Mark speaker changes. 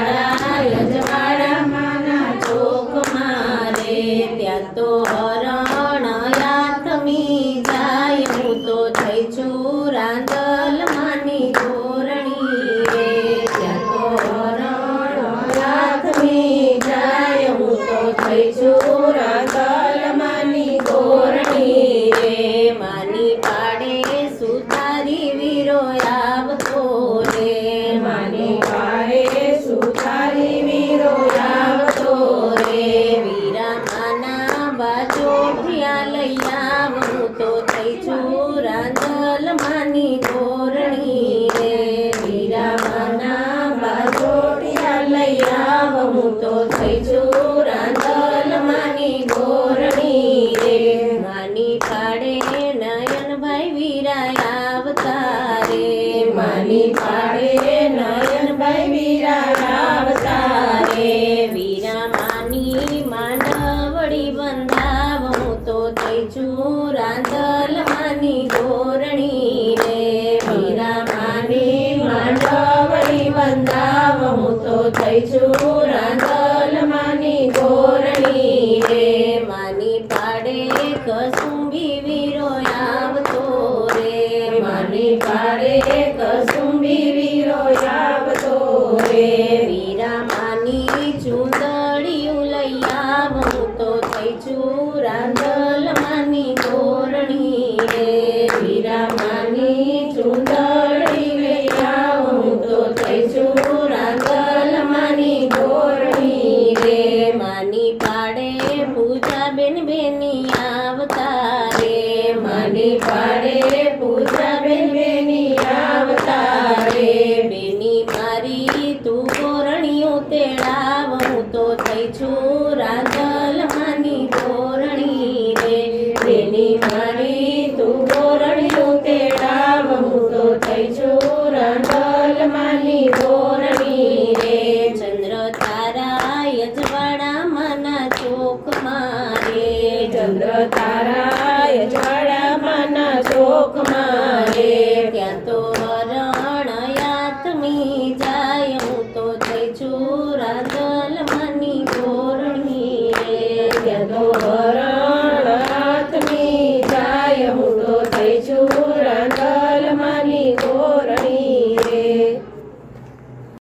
Speaker 1: તારા ચોક મારે ત્યાં તો હરણ બાજોઠિયા લઈ આવું તો થઈ છું રાંદલ માની ધોરણી રે વીરા બાજોડિયા લઈ આવું તો થઈ છું રાંદલ માની ધોરણી રે માની પાડે નયનભાઈ વીરા આવતા રે, માની પાડે છું રાંદલ માની ધોરણી રે. વીરા માની માંડવડી બંધાવું તો થઈ છું રાંદલ માની ધોરણી રે. માની પાડે કસુંબી વીરો કસુંબી તો થઈ છું રાંદલ ચંદ્ર તારાય જ્વાળામાના શોખ મારે ત્યાં તો હરણ યાતમી જાય, હું તો થઈ છું રાધા